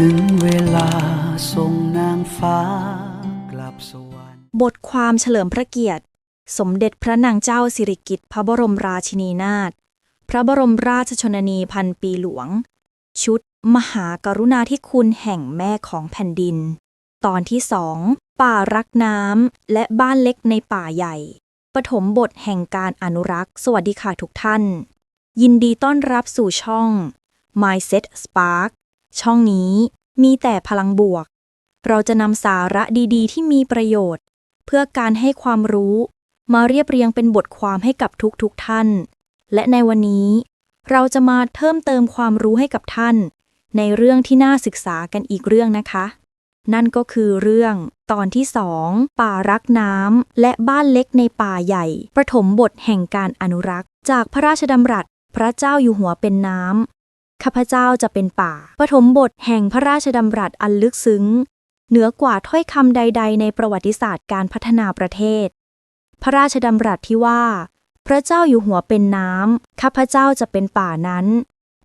ถึงเวลาส่งนางฟ้ากลับสวรรค์ บทความเฉลิมพระเกียรติ สมเด็จพระนางเจ้าสิริกิติ์พระบรมราชินีนาถพระบรมราชชนนีพันปีหลวง ชุด มหากรุณาธิคุณแห่งแม่ของแผ่นดิน ตอนที่สองป่ารักน้ำและบ้านเล็กในป่าใหญ่ ปฐมบทแห่งการอนุรักษ์ สวัสดีค่ะทุกท่าน ยินดีต้อนรับสู่ช่อง Mindset Spark ช่องนี้มีแต่พลังบวก เราจะนำสาระดีๆ ที่มีประโยชน์ เพื่อการให้ความรู้ มาเรียบเรียงเป็นบทความให้กับทุกๆทท่าน และในวันนี้ เราจะมาเพิ่มเติมความรู้ให้กับท่าน ในเรื่องที่น่าศึกษากันอีกเรื่องนะคะ นั่นก็คือเรื่องตอนที่สองป่ารักน้ำและบ้านเล็กในป่าใหญ่ ประถมบทแห่งการอนุรักษ์ จากพระราชดำรัสพระเจ้าอยู่หัวเป็นน้ำ ข้าพเจ้าจะเป็นป่า ปฐมบทแห่งพระราชดำรัสอันลึกซึ้ง เหนือกว่าถ้อยคำใด ๆ ในประวัติศาสตร์การพัฒนาประเทศ พระราชดำรัสที่ว่า พระเจ้าอยู่หัวเป็นน้ำ ข้าพเจ้าจะเป็นป่านั้น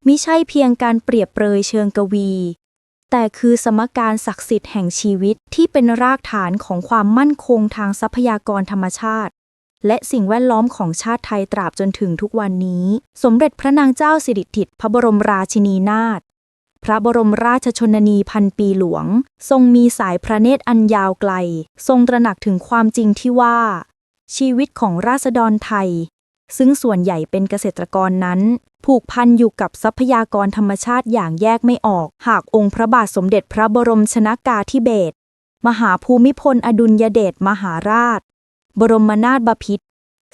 มิใช่เพียงการเปรียบเปรยเชิงกวี แต่คือสมการศักดิ์สิทธิ์แห่งชีวิตที่เป็นรากฐานของความมั่นคงทางทรัพยากรธรรมชาติ และสิ่งแวดล้อมของชาติไทยตราบจนถึงทุกวันนี้ สมเด็จพระนางเจ้าสิริกิติ์พระบรมราชินีนาถพระบรมราชชนนีพันปีหลวง ทรงมีสายพระเนตรอันยาวไกล ทรงตระหนักถึงความจริงที่ว่า ชีวิตของราษฎรไทย ซึ่งส่วนใหญ่เป็นเกษตรกรนั้น ผูกพันอยู่กับทรัพยากรธรรมชาติอย่างแยกไม่ออก หากองค์พระบาทสมเด็จพระบรมชนากาธิเบศรมหาภูมิพลอดุลยเดชมหาราช บรมนาถบพิตร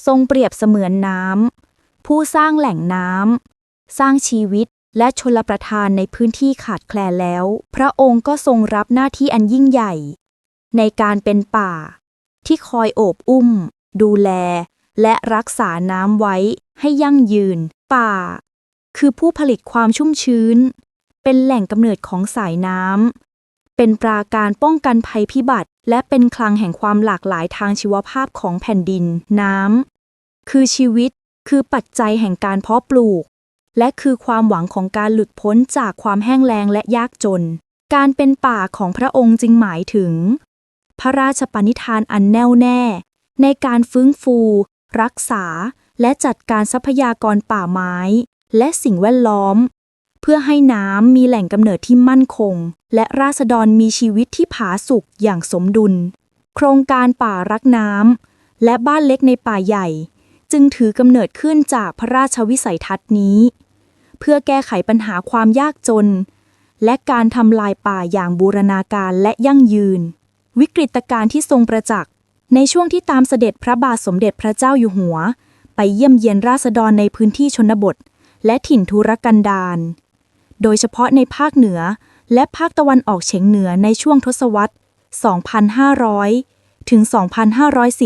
ทรงเปรียบเสมือนน้ำผู้สร้างแหล่งน้ำสร้างชีวิตและชลประทานในพื้นที่ขาดแคลนแล้ว พระองค์ก็ทรงรับหน้าที่อันยิ่งใหญ่ ในการเป็นป่า ที่คอยโอบอุ้ม ดูแล และรักษาน้ำไว้ให้ยั่งยืน ป่า คือผู้ผลิตความชุ่มชื้น เป็นแหล่งกำเนิดของสายน้ำเป็นปราการป้องกันภัยพิบัติ และเป็นคลังแห่งความหลากหลายทางชีวภาพของแผ่นดิน น้ำ คือชีวิต คือปัจจัยแห่งการเพาะปลูก และคือความหวังของการหลุดพ้นจากความแห้งแล้งและยากจน การเป็นป่าของพระองค์จึงหมายถึง พระราชปณิธานอันแน่วแน่ ในการฟื้นฟู รักษา และจัดการทรัพยากรป่าไม้ และสิ่งแวดล้อม พื่อให้น้ำมีแหล่งกำเนิดที่มั่นคง และราษฎรมีชีวิตที่ผาสุกอย่างสมดุล โครงการป่ารักน้ำและบ้านเล็กในป่าใหญ่ จึงถือกำเนิดขึ้นจากพระราชวิสัยทัศน์นี้ เพื่อแก้ไขปัญหาความยากจน และการทำลายป่าอย่างบูรณาการและยั่งยืน วิกฤตการณ์ที่ทรงประจักษ์ในช่วงที่ตามเสด็จพระบาทสมเด็จพระเจ้าอยู่หัว ไปเยี่ยมเยียนราษฎรในพื้นที่ชนบท และถิ่นทุรกันดาร โดยเฉพาะในภาคเหนือ และภาคตะวันออกเฉียงเหนือในช่วงทศวรรษ 2500 ถึง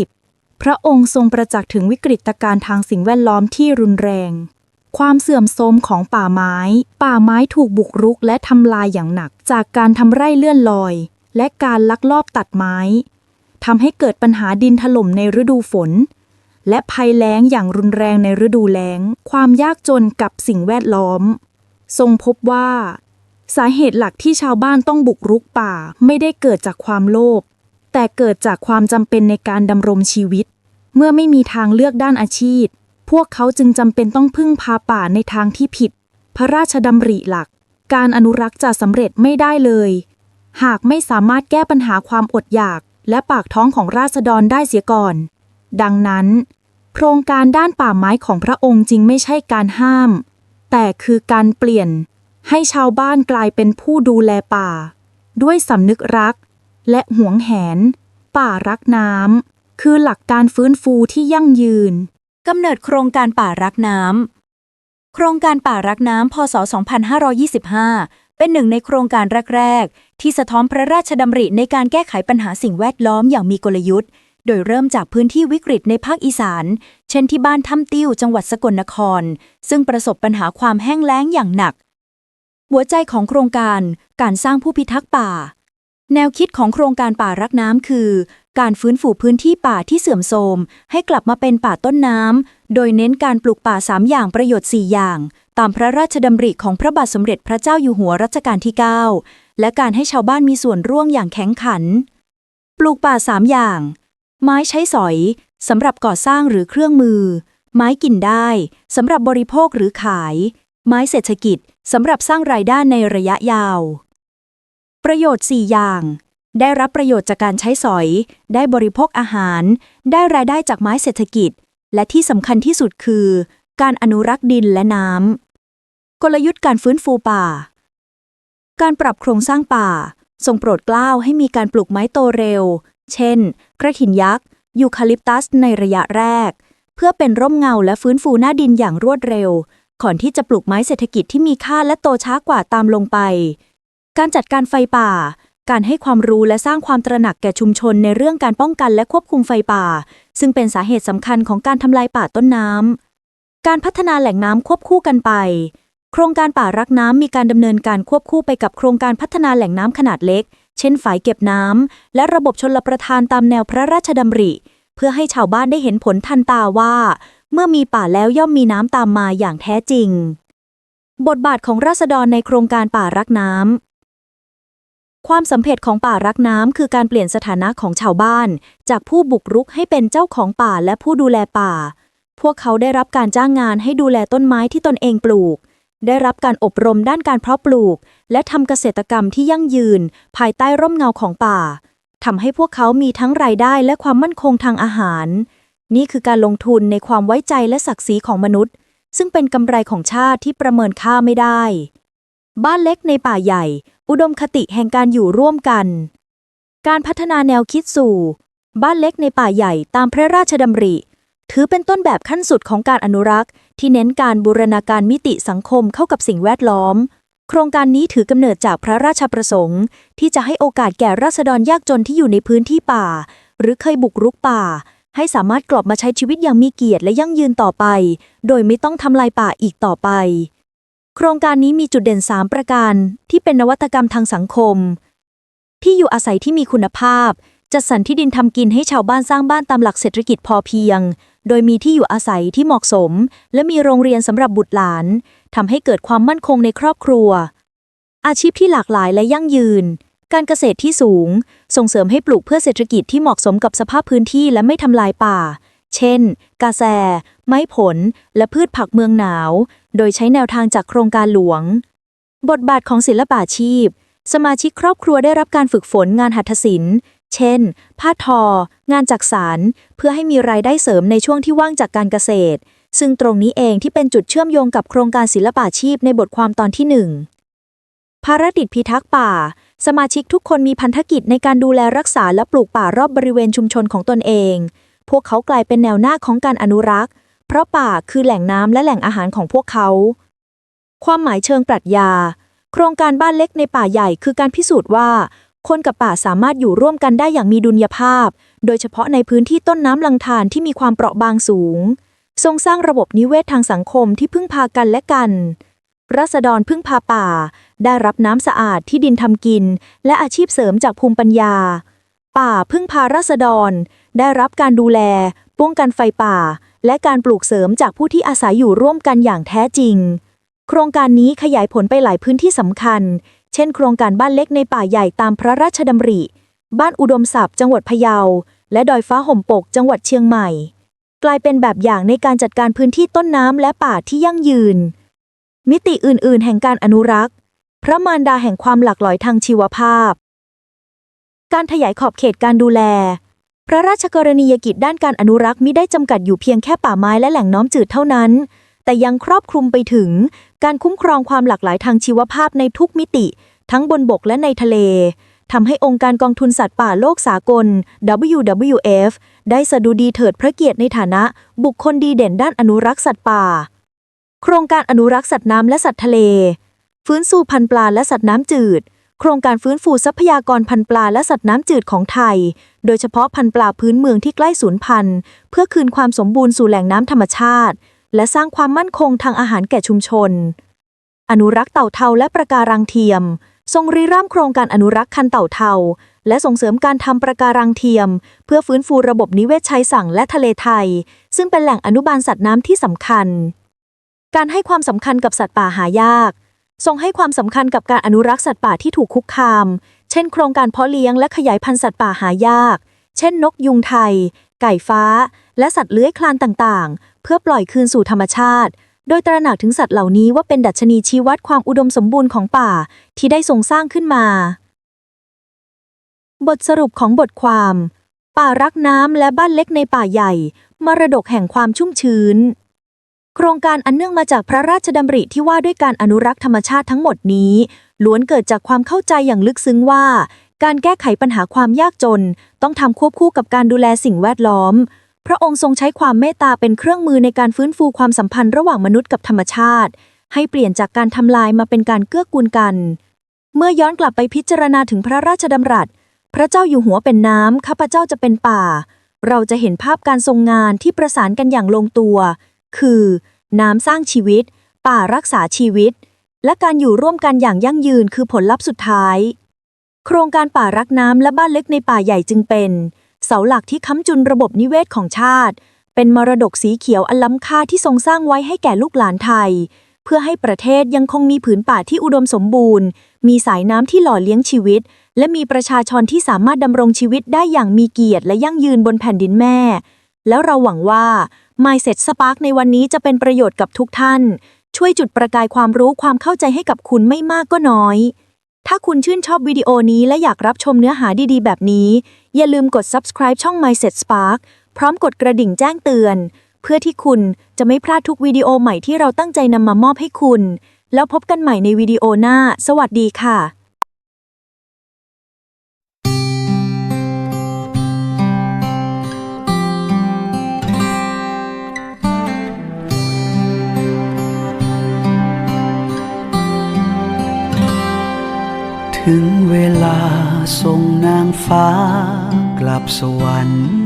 2510 พระองค์ทรงประจักษ์ถึงวิกฤตการณ์ทางสิ่งแวดล้อมที่รุนแรง ความเสื่อมโทรมของป่าไม้ ป่าไม้ถูกบุกรุกและทำลายอย่างหนัก จากการทำไร่เลื่อนลอย และการลักลอบตัดไม้ทำให้เกิดปัญหาดินถล่มในฤดูฝน และภัยแล้งอย่างรุนแรงในฤดูแล้ง ความยากจนกับสิ่งแวดล้อม ทรงพบว่า สาเหตุหลักที่ชาวบ้านต้องบุกรุกป่าไม่ได้เกิดจากความโลภแต่เกิดจากความจำเป็นในการดำรงชีวิต เมื่อไม่มีทางเลือกด้านอาชีพ พวกเขาจึงจำเป็นต้องพึ่งพาป่าในทางที่ผิด พระราชดำริหลัก การอนุรักษ์จะสำเร็จไม่ได้เลย หากไม่สามารถแก้ปัญหาความอดอยาก และปากท้องของราษฎรได้เสียก่อน ดังนั้น โครงการด้านป่าไม้ของพระองค์จึงไม่ใช่การห้าม แต่คือการเปลี่ยนให้ชาวบ้านกลายเป็นผู้ดูแลป่า ด้วยสำนึกรัก และหวงแหน ป่ารักน้ำคือหลักการฟื้นฟูที่ยั่งยืนกำเนิดโครงการป่ารักน้ำ โครงการป่ารักน้ำ พศ 2525 เป็นหนึ่งในโครงการแรก ๆ ที่สะท้อนพระราชดำริในการแก้ไขปัญหาสิ่งแวดล้อมอย่างมีกลยุทธ์ โดยเริ่มจากพื้นที่วิกฤตในภาคอีสาน เช่นที่บ้านถ้ำติ้วจังหวัดสกลนคร ซึ่งประสบปัญหาความแห้งแล้งอย่างหนัก หัวใจของโครงการการสร้างผู้พิทักษ์ป่า แนวคิดของโครงการป่ารักน้ำคือ การฟื้นฟูพื้นที่ป่าที่เสื่อมโทรม ให้กลับมาเป็นป่าต้นน้ำ โดยเน้นการปลูกป่า3อย่างประโยชน์4อย่าง ตามพระราชดำริของพระบาทสมเด็จพระเจ้าอยู่หัวรัชกาลที่ 9 และการให้ชาวบ้านมีส่วนร่วมอย่างแข็งขัน ปลูกป่าสามอย่าง ไม้ใช้สอยสำหรับก่อสร้างหรือเครื่องมือ ไม้กินได้สำหรับบริโภคหรือขาย ไม้เศรษฐกิจสำหรับสร้างรายได้ในระยะยาว ประโยชน์ 4 อย่าง ได้รับประโยชน์จากการใช้สอย ได้บริโภคอาหาร ได้รายได้จากไม้เศรษฐกิจ และที่สำคัญที่สุดคือ การอนุรักษ์ดินและน้ำกลยุทธ์การฟื้นฟูป่า การปรับโครงสร้างป่าทรงโปรดเกล้าให้มีการปลูกไม้โตเร็ว เช่น กระถินยักษ์ ยูคาลิปตัสในระยะแรก เพื่อเป็นร่มเงาและฟื้นฟูหน้าดินอย่างรวดเร็ว ก่อนที่จะปลูกไม้เศรษฐกิจที่มีค่าและโตช้ากว่าตามลงไป การจัดการไฟป่า การให้ความรู้และสร้างความตระหนักแก่ชุมชนในเรื่องการป้องกันและควบคุมไฟป่า ซึ่งเป็นสาเหตุสำคัญของการทำลายป่าต้นน้ำ การพัฒนาแหล่งน้ำควบคู่กันไป โครงการป่ารักน้ำมีการดำเนินการควบคู่ไปกับโครงการพัฒนาแหล่งน้ำขนาดเล็ก เช่นฝายเก็บน้ำและระบบชลประทานตามแนวพระราชดำริ เพื่อให้ชาวบ้านได้เห็นผลทันตาว่า เมื่อมีป่าแล้วย่อมมีน้ำตามมาอย่างแท้จริง บทบาทของราษฎรในโครงการป่ารักน้ำความสำเร็จของป่ารักน้ำคือการเปลี่ยนสถานะของชาวบ้าน จากผู้บุกรุกให้เป็นเจ้าของป่าและผู้ดูแลป่า พวกเขาได้รับการจ้างงานให้ดูแลต้นไม้ที่ตนเองปลูก ได้รับการอบรมด้านการเพาะปลูก และทำเกษตรกรรมที่ยั่งยืน ภายใต้ร่มเงาของป่าทำให้พวกเขามีทั้งรายได้และความมั่นคงทางอาหาร นี่คือการลงทุนในความไว้ใจและศักดิ์ศรีของมนุษย์ ซึ่งเป็นกำไรของชาติที่ประเมินค่าไม่ได้ บ้านเล็กในป่าใหญ่ อุดมคติแห่งการอยู่ร่วมกัน การพัฒนาแนวคิดสู่ บ้านเล็กในป่าใหญ่ตามพระราชดำริ ถือเป็นต้นแบบขั้นสุดของการอนุรักษ์ ที่เน้นการบูรณาการมิติสังคมเข้ากับสิ่งแวดล้อม โครงการนี้ถือกำเนิดจากพระราชประสงค์ ที่จะให้โอกาสแก่ราษฎรยากจนที่อยู่ในพื้นที่ป่า หรือเคยบุกรุกป่า ให้สามารถกลับมาใช้ชีวิตอย่างมีเกียรติและยั่งยืนต่อไป โดยไม่ต้องทำลายป่าอีกต่อไป โครงการนี้มีจุดเด่น 3 ประการ ที่เป็นนวัตกรรมทางสังคม ที่อยู่อาศัยที่มีคุณภาพจัดสรรที่ดินทำกินให้ชาวบ้านสร้างบ้านตามหลักเศรษฐกิจพอเพียง โดยมีที่อยู่อาศัยที่เหมาะสม และมีโรงเรียนสำหรับบุตรหลานทำให้เกิดความมั่นคงในครอบครัว อาชีพที่หลากหลายและยั่งยืน การเกษตรที่สูง ส่งเสริมให้ปลูกเพื่อเศรษฐกิจที่เหมาะสมกับสภาพพื้นที่และไม่ทำลายป่า เช่น กาแฟ ไม้ผล และพืชผักเมืองหนาว โดยใช้แนวทางจากโครงการหลวง บทบาทของศิลปาชีพ สมาชิกครอบครัวได้รับการฝึกฝนงานหัตถศิลป์ เช่น ผ้าทอ งานจักสาร เพื่อให้มีรายได้เสริมในช่วงที่ว่างจากการเกษตร ซึ่งตรงนี้เองที่เป็นจุดเชื่อมโยงกับโครงการศิลปาชีพในบทความตอนที่หนึ่งภารกิจพิทักษ์ป่า สมาชิกทุกคนมีพันธกิจในการดูแลรักษาและปลูกป่ารอบบริเวณชุมชนของตนเอง พวกเขากลายเป็นแนวหน้าของการอนุรักษ์ เพราะป่าคือแหล่งน้ำและแหล่งอาหารของพวกเขา ความหมายเชิงปรัชญา โครงการบ้านเล็กในป่าใหญ่คือการพิสูจน์ว่า คนกับป่าสามารถอยู่ร่วมกันได้อย่างมีดุลยภาพ โดยเฉพาะในพื้นที่ต้นน้ำลังทานที่มีความเปราะบางสูง ทรงสร้างระบบนิเวศทางสังคมที่พึ่งพากันและกัน รัษฎรพึ่งพาป่า ได้รับน้ำสะอาดที่ดินทำกิน และอาชีพเสริมจากภูมิปัญญา ป่าพึ่งพารัษฎร ได้รับการดูแล ป้องกันไฟป่า และการปลูกเสริมจากผู้ที่อาศัยอยู่ร่วมกันอย่างแท้จริง โครงการนี้ขยายผลไปหลายพื้นที่สำคัญ เช่นโครงการบ้านเล็กในป่าใหญ่ตามพระราชดำริ บ้านอุดมศัพท์จังหวัดพะเยา และดอยฟ้าห่มปกจังหวัดเชียงใหม่ กลายเป็นแบบอย่างในการจัดการพื้นที่ต้นน้ำและป่าที่ยั่งยืน มิติอื่น ๆ แห่งการอนุรักษ์ พระมารดาแห่งความหลากหลายทางชีวภาพ การขยายขอบเขตการดูแล พระราชกรณียกิจด้านการอนุรักษ์มิได้จำกัดอยู่เพียงแค่ป่าไม้และแหล่งน้ำจืดเท่านั้น แต่ยังครอบคลุมไปถึง การคุ้มครองความหลากหลายทางชีวภาพในทุกมิติ ทั้งบนบกและในทะเลทำให้องค์การกองทุนสัตว์ป่าโลกสากล WWF ได้สดุดีเถิดพระเกียรติในฐานะ บุคคลดีเด่นด้านอนุรักษ์สัตว์ป่า โครงการอนุรักษ์สัตว์น้ำและสัตว์ทะเล ฟื้นฟูพันธุ์ปลาและสัตว์น้ำจืด โครงการฟื้นฟูทรัพยากรพันธุ์ปลาและสัตว์น้ำจืดของไทย โดยเฉพาะพันธุ์ปลาพื้นเมืองที่ใกล้สูญพันธุ์ เพื่อคืนความสมบูรณ์สู่แหล่งน้ำธรรมชาติ และสร้างความมั่นคงทางอาหารแก่ชุมชน อนุรักษ์เต่าเทาและประการังเทียม ทรงริเริ่มโครงการอนุรักษ์คันเต่าเทา และส่งเสริมการทำประการังเทียม เพื่อฟื้นฟูระบบนิเวศชายฝั่งและทะเลไทย ซึ่งเป็นแหล่งอนุบาลสัตว์น้ำที่สำคัญ การให้ความสำคัญกับสัตว์ป่าหายาก ทรงให้ความสำคัญกับการอนุรักษ์สัตว์ป่าที่ถูกคุกคาม เช่น โครงการเพาะเลี้ยงและขยายพันธุ์สัตว์ป่าหายาก เช่น นกยุงไทย ไก่ฟ้า และสัตว์เลื้อยคลานต่างๆ เพื่อปล่อยคืนสู่ธรรมชาติ โดยตระหนักถึงสัตว์เหล่านี้ว่าเป็นดัชนีชี้วัดความอุดมสมบูรณ์ของป่าที่ได้ทรงสร้างขึ้นมา บทสรุปของบทความ ป่ารักน้ำและบ้านเล็กในป่าใหญ่ มรดกแห่งความชุ่มชื้น โครงการอันเนื่องมาจากพระราชดำริที่ว่าด้วยการอนุรักษ์ธรรมชาติทั้งหมดนี้ ล้วนเกิดจากความเข้าใจอย่างลึกซึ้งว่าการแก้ไขปัญหาความยากจน ต้องทำควบคู่กับการดูแลสิ่งแวดล้อม พระองค์ทรงใช้ความเมตตาเป็นเครื่องมือในการฟื้นฟูความสัมพันธ์ระหว่างมนุษย์กับธรรมชาติ ให้เปลี่ยนจากการทำลายมาเป็นการเกื้อกูลกัน เมื่อย้อนกลับไปพิจารณาถึงพระราชดำรัส พระเจ้าอยู่หัวเป็นน้ำข้าพเจ้าจะเป็นป่า เราจะเห็นภาพการทรงงานที่ประสานกันอย่างลงตัว คือ น้ำสร้างชีวิต ป่ารักษาชีวิต และการอยู่ร่วมกันอย่างยั่งยืนคือผลลัพธ์สุดท้าย โครงการป่ารักน้ำและบ้านเล็กในป่าใหญ่จึงเป็น เสาหลักที่ค้ำจุนระบบนิเวศของชาติ เป็นมรดกสีเขียวอันล้ำค่าที่ทรงสร้างไว้ให้แก่ลูกหลานไทย เพื่อให้ประเทศยังคงมีผืนป่าที่อุดมสมบูรณ์ มีสายน้ำที่หล่อเลี้ยงชีวิต และมีประชาชนที่สามารถดำรงชีวิตได้อย่างมีเกียรติและยั่งยืนบนแผ่นดินแม่ แล้วเราหวังว่า Mindset Spark ในวันนี้จะเป็นประโยชน์กับทุกท่าน ช่วยจุดประกายความรู้ความเข้าใจให้กับคุณไม่มากก็น้อย ถ้าคุณชื่นชอบวิดีโอนี้และอยากรับชมเนื้อหาดีๆ แบบนี้ อย่าลืมกด subscribe ช่อง Mindset Spark พร้อมกดกระดิ่งแจ้งเตือน เพื่อที่คุณจะไม่พลาดทุกวิดีโอใหม่ที่เราตั้งใจนำมามอบให้คุณ แล้วพบกันใหม่ในวิดีโอหน้า สวัสดีค่ะ ถึงเวลาส่งนางฟ้ากลับสวรรค์